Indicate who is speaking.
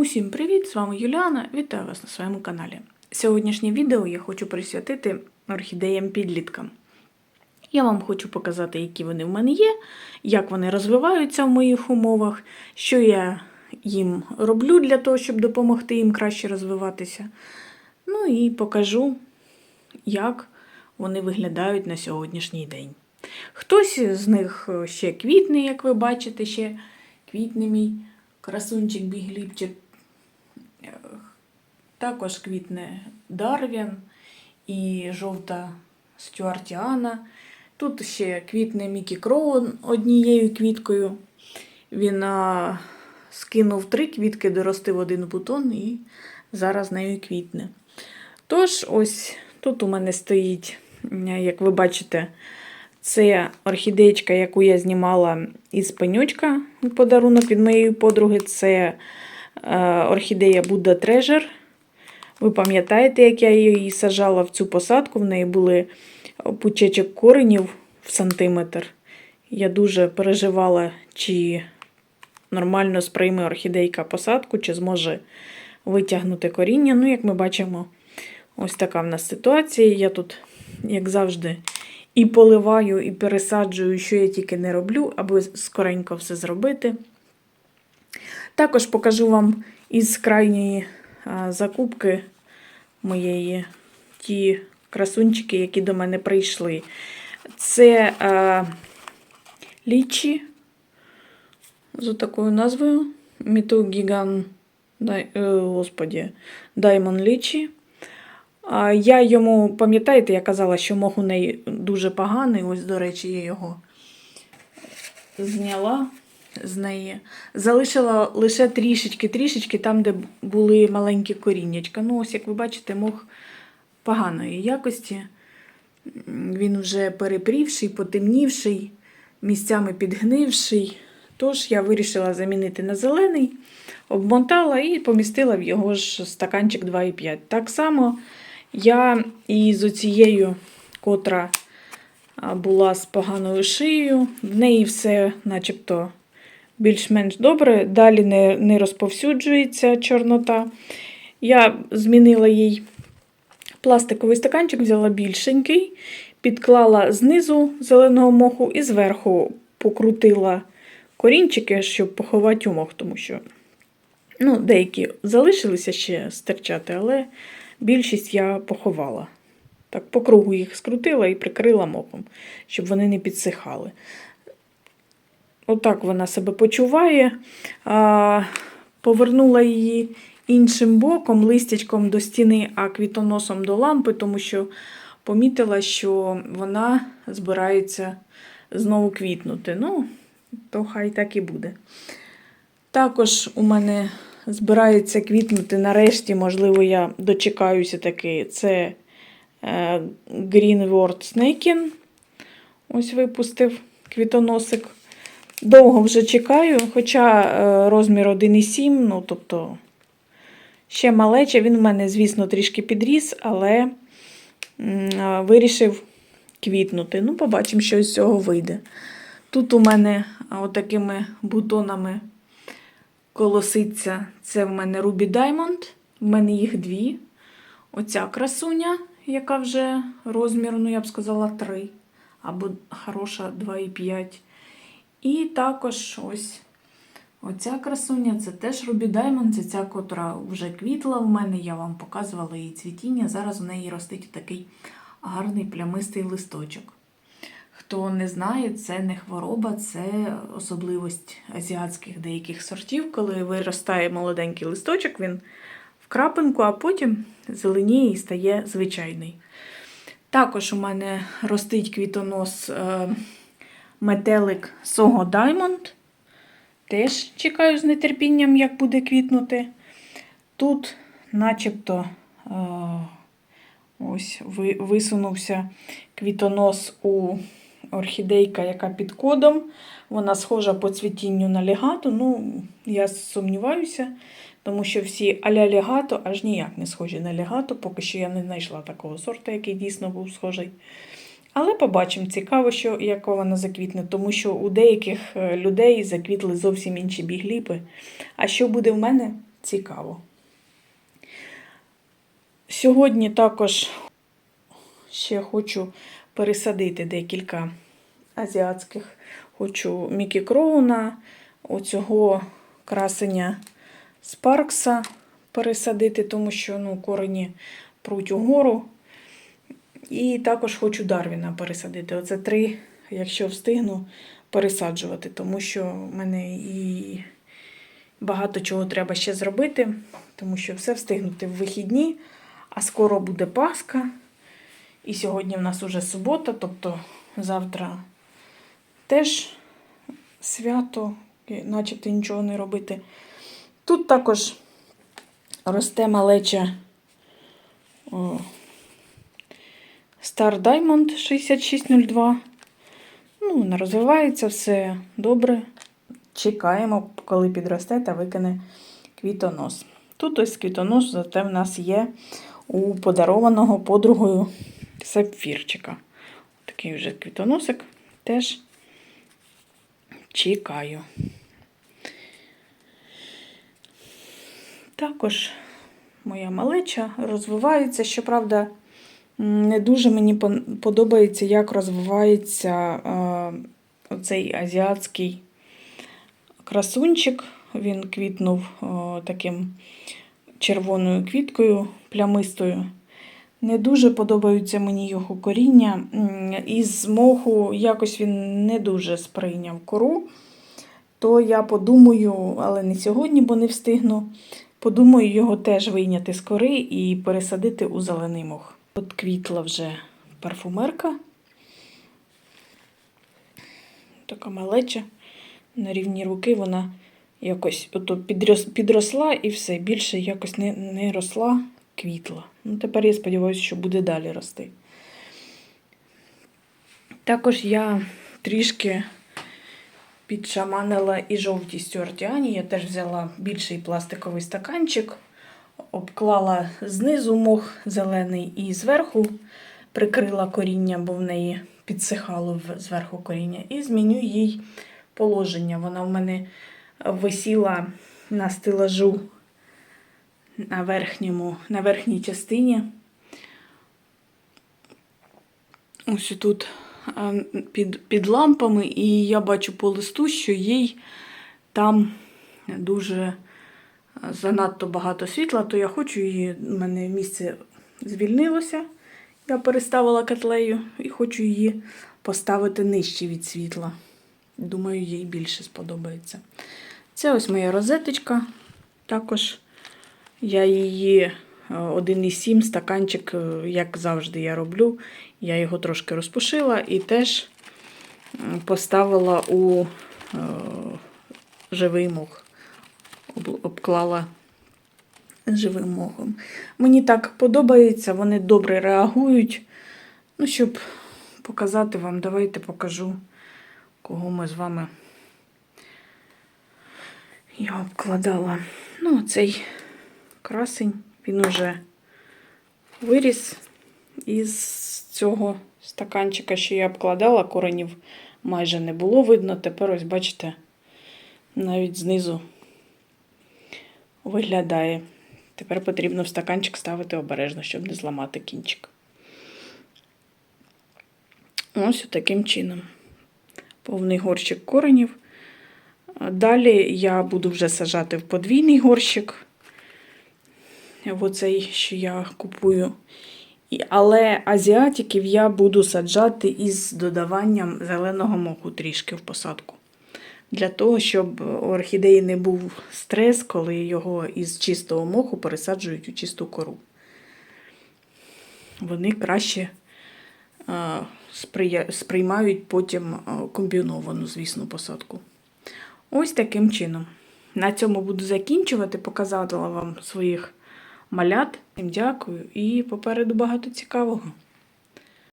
Speaker 1: Усім привіт! З вами Юліана. Вітаю вас на своєму каналі. Сьогоднішнє відео я хочу присвятити орхідеям-підліткам. Я вам хочу показати, які вони в мене є, як вони розвиваються в моїх умовах, що я їм роблю для того, щоб допомогти їм краще розвиватися. Ну і покажу, як вони виглядають на сьогоднішній день. Хтось з них ще квітне, як ви бачите, ще квітне мій красунчик бігліпчик. Також квітне Дарвін і жовта стюартіана. Тут ще квітне Мікі Кроу однією квіткою. Він а, скинув три квітки, доростив один бутон і зараз нею квітне. Тож, ось тут у мене стоїть, як ви бачите, це орхідеєчка, яку я знімала із пенючка подарунок від моєї подруги. Це орхідея Будда Treasure. Ви пам'ятаєте, як я її сажала в цю посадку? В неї були пучечок коренів в сантиметр. Я дуже переживала, чи нормально сприйме орхідейка посадку, чи зможе витягнути коріння. Ну, як ми бачимо, ось така в нас ситуація. Я тут, як завжди, і поливаю, і пересаджую, що я тільки не роблю, аби скоренько все зробити. Також покажу вам із крайньої закупки моєї ті красунчики, які до мене прийшли. Це а, лічі за такою назвою. Міту Гіган, дай, е, господі, Даймон Лічі. Я йому, пам'ятаєте, я казала, що мох у неї дуже поганий. Ось, до речі, я його зняла з неї. Залишила лише трішечки-трішечки там, де були маленькі коріннячка. Ну, ось, як ви бачите, мох поганої якості. Він вже перепрівший, потемнівший, місцями підгнивший. Тож я вирішила замінити на зелений, обмотала і помістила в його ж стаканчик 2,5. Так само я і з оцією, котра була з поганою шиєю, в неї все начебто більш-менш добре, далі не, не розповсюджується чорнота. Я змінила їй пластиковий стаканчик, взяла більшенький, підклала знизу зеленого моху і зверху покрутила корінчики, щоб поховати мох, тому що ну, деякі залишилися ще стирчати, але більшість я поховала. Так, по кругу їх скрутила і прикрила мохом, щоб вони не підсихали. Отак вона себе почуває. Повернула її іншим боком, листячком до стіни, а квітоносом до лампи, тому що помітила, що вона збирається знову квітнути. Ну, то хай так і буде. Також у мене збирається квітнути нарешті, можливо, я дочекаюся таки. Це е, Green World Snakin. Ось випустив квітоносик. Довго вже чекаю, хоча е, розмір 1,7, ну, тобто, ще малече. Він в мене, звісно, трішки підріс, але вирішив квітнути. Ну, побачимо, що з цього вийде. Тут у мене отакими бутонами колоситься. Це в мене Ruby Diamond. В мене їх дві. Оця красуня, яка вже розмірно, я б сказала, 3. Або хороша 2,5. І також ось оця красуня, це теж Ruby Diamond, це ця, котра вже квітла в мене. Я вам показувала її цвітіння. Зараз у неї ростить такий гарний плямистий листочок. Хто не знає, це не хвороба, це особливість азіатських деяких сортів, коли виростає молоденький листочок, він в крапинку, а потім зеленіє і стає звичайний. Також у мене ростить квітонос е, метелик Сого Diamond. Теж чекаю з нетерпінням, як буде квітнути. Тут, начебто, е, ось висунувся квітонос у орхідейка, яка під кодом. Вона схожа по цвітінню на легато. Ну, я сумніваюся, тому що всі аля легато аж ніяк не схожі на легато, поки що я не знайшла такого сорту, який дійсно був схожий. Але побачимо, цікаво, що як вона заквітне, тому що у деяких людей заквітли зовсім інші бігліпи. А що буде в мене, цікаво. Сьогодні також ще хочу пересадити декілька азіатських. Хочу Мікі Кроуна, оцього красення Спаркса пересадити, тому що ну, корені пруть угору. І також хочу Дарвіна пересадити. Оце три, якщо встигну, пересаджувати, тому що в мене і багато чого треба ще зробити, тому що все встигнути в вихідні, а скоро буде Пасха. І сьогодні в нас уже субота, тобто завтра теж свято, начебто нічого не робити. Тут також росте малеча Star Diamond 6602. Ну, вона розвивається, все добре. Чекаємо, коли підросте та викине квітонос. Тут ось квітонос, зате в нас є у подарованого подругою сапфірчика. Такий вже квітоносик теж чекаю. Також моя малеча розвивається. Щоправда, не дуже мені подобається, як розвивається е, оцей азіатський красунчик. Він квітнув е, таким червоною квіткою плямистою. Не дуже подобаються мені його коріння. Із моху якось він не дуже сприйняв кору. То я подумаю, але не сьогодні, бо не встигну. Подумаю його теж вийняти з кори і пересадити у зелений мох. От квітла вже парфумерка. Така малеча. На рівні руки вона якось ото підрос, підросла і все. Більше якось не, не росла, квітла. Ну, тепер я сподіваюся, що буде далі рости. Також я трішки підшаманила і жовті стюартіані. Я теж взяла більший пластиковий стаканчик, обклала знизу мох зелений і зверху прикрила коріння, бо в неї підсихало зверху коріння, і зміню їй положення. Вона в мене висіла на стелажу на, верхньому, на верхній частині. Ось тут під, під лампами, і я бачу по листу, що їй там дуже занадто багато світла, то я хочу її, в мене місце звільнилося. Я переставила котлею і хочу її поставити нижче від світла. Думаю, їй більше сподобається. Це ось моя розеточка. Також я її е, 1,7 стаканчик, е, як завжди, я роблю. Я його трошки розпушила і теж поставила у е, живий мох. Об- Обклала живим мохом. Мені так подобається, вони добре реагують. Ну, щоб показати вам, давайте покажу, кого ми з вами я обкладала. Ну, цей красень, він уже виріс із цього стаканчика, що я обкладала, коренів майже не було видно. Тепер ось, бачите, навіть знизу виглядає. Тепер потрібно в стаканчик ставити обережно, щоб не зламати кінчик. Ось таким чином. Повний горщик коренів. Далі я буду вже сажати в подвійний горщик. Оцей, що я купую. Але азіатиків я буду саджати із додаванням зеленого моху трішки в посадку. Для того, щоб у орхідеї не був стрес, коли його із чистого моху пересаджують у чисту кору. Вони краще сприймають потім комбіновану, звісно, посадку. Ось таким чином. На цьому буду закінчувати. Показала вам своїх малят. Всім дякую і попереду багато цікавого.